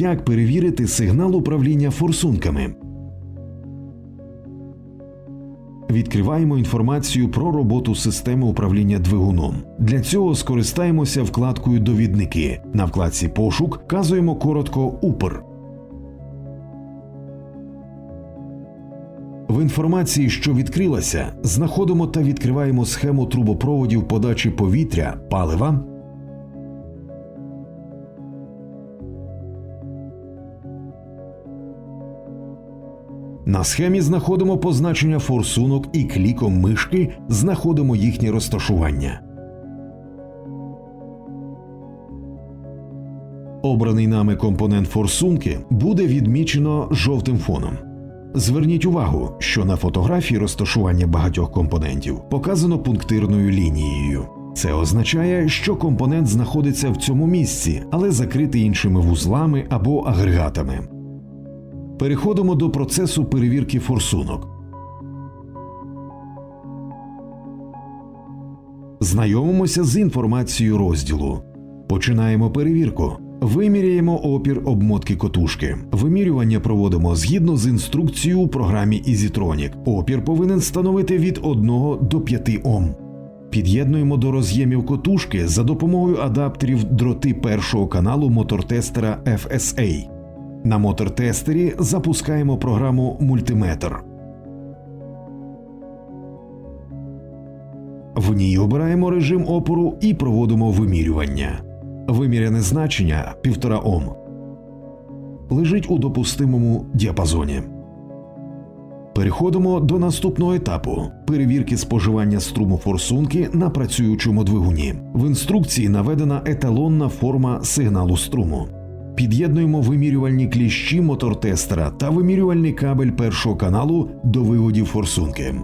як перевірити сигнал управління форсунками. Відкриваємо інформацію про роботу системи управління двигуном. Для цього скористаємося вкладкою Довідники. На вкладці Пошук вказуємо коротко УПР. В інформації, що відкрилася, знаходимо та відкриваємо схему трубопроводів подачі повітря, палива. На схемі знаходимо позначення форсунок і кліком мишки знаходимо їхнє розташування. Обраний нами компонент форсунки буде відмічено жовтим фоном. Зверніть увагу, що на фотографії розташування багатьох компонентів показано пунктирною лінією. Це означає, що компонент знаходиться в цьому місці, але закритий іншими вузлами або агрегатами. Переходимо до процесу перевірки форсунок. Знайомимося з інформацією розділу. Починаємо перевірку. Виміряємо опір обмотки котушки. Вимірювання проводимо згідно з інструкцією у програмі EasyTronic. Опір повинен становити від 1 до 5 Ом. Під'єднуємо до роз'ємів котушки за допомогою адаптерів дроти першого каналу мотортестера FSA. На мотортестері запускаємо програму Мультиметр. В ній обираємо режим опору і проводимо вимірювання. Виміряне значення 1,5 Ом. Лежить у допустимому діапазоні. Переходимо до наступного етапу перевірки споживання струму форсунки на працюючому двигуні. В інструкції наведена еталонна форма сигналу струму. Під'єднуємо вимірювальні кліщі мотортестера та вимірювальний кабель першого каналу до виводів форсунки.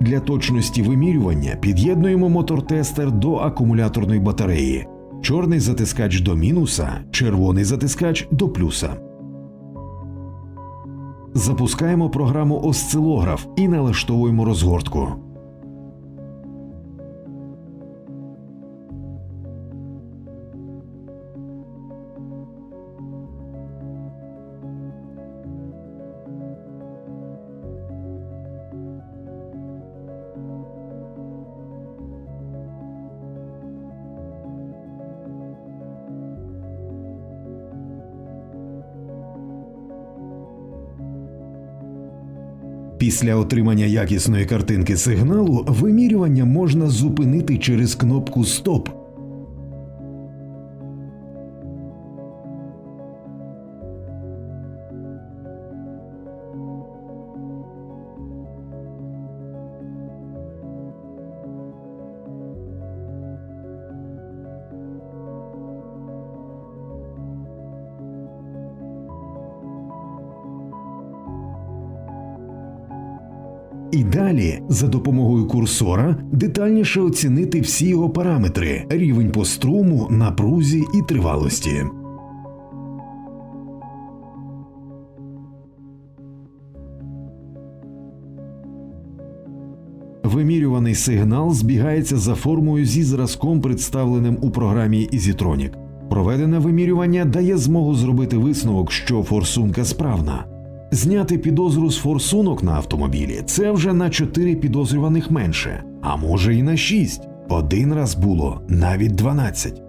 Для точності вимірювання під'єднуємо мотортестер до акумуляторної батареї. Чорний затискач до мінуса, червоний затискач до плюса. Запускаємо програму осцилограф і налаштовуємо розгортку. Після отримання якісної картинки сигналу вимірювання можна зупинити через кнопку Стоп. І далі, за допомогою курсора, детальніше оцінити всі його параметри: рівень по струму, напрузі і тривалості. Вимірюваний сигнал збігається за формою зі зразком, представленим у програмі EasyTronic. Проведене вимірювання дає змогу зробити висновок, що форсунка справна. Зняти підозру з форсунок на автомобілі це вже на 4 підозрюваних менше, а може і на 6. Один раз було навіть 12.